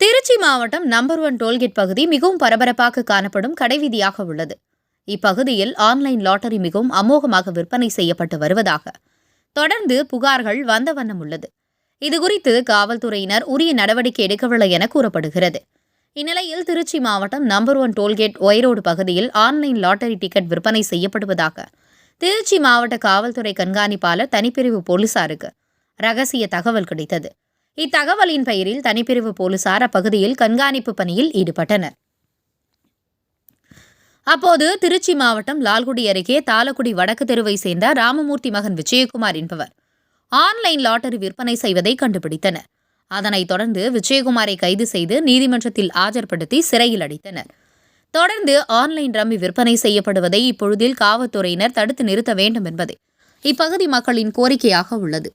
திருச்சி மாவட்டம் number one toll gate பகுதி மிகவும் பரபரப்பாக காணப்படும் கடைவீதியாக உள்ளது. இப்பகுதியில் ஆன்லைன் லாட்டரி மிகவும் அமோகமாக விற்பனை செய்யப்பட்டு வருவதாக தொடர்ந்து புகார்கள் வந்த வண்ணம் உள்ளது. இதுகுறித்து காவல்துறையினர் உரிய நடவடிக்கை எடுக்கவில்லை என கூறப்படுகிறது. இந்நிலையில் திருச்சி மாவட்டம் நம்பர் ஒன் டோல்கேட் ஒய்ரோடு பகுதியில் ஆன்லைன் லாட்டரி டிக்கெட் விற்பனை செய்யப்படுவதாக திருச்சி மாவட்ட காவல்துறை கண்காணிப்பாளர் தனிப்பிரிவு போலீசாருக்கு ரகசிய தகவல் கிடைத்தது. இத்தகவலின் பெயரில் தனிப்பிரிவு போலீசார் அப்பகுதியில் கண்காணிப்பு பணியில் ஈடுபட்டனர். அப்போது திருச்சி மாவட்டம் லால்குடி அருகே தாளக்குடி வடக்கு தெருவை சேர்ந்த ராமமூர்த்தி மகன் விஜயகுமார் என்பவர் ஆன்லைன் லாட்டரி விற்பனை செய்வதை கண்டுபிடித்தனர். அதனைத் தொடர்ந்து விஜயகுமாரை கைது செய்து நீதிமன்றத்தில் ஆஜர்படுத்தி சிறையில் அடைத்தனர். தொடர்ந்து ஆன்லைன் ரம்மி விற்பனை செய்யப்படுவதை இப்பொழுதில் காவல்துறையினர் தடுத்து நிறுத்த வேண்டும் என்பதே இப்பகுதி மக்களின் கோரிக்கையாக உள்ளது.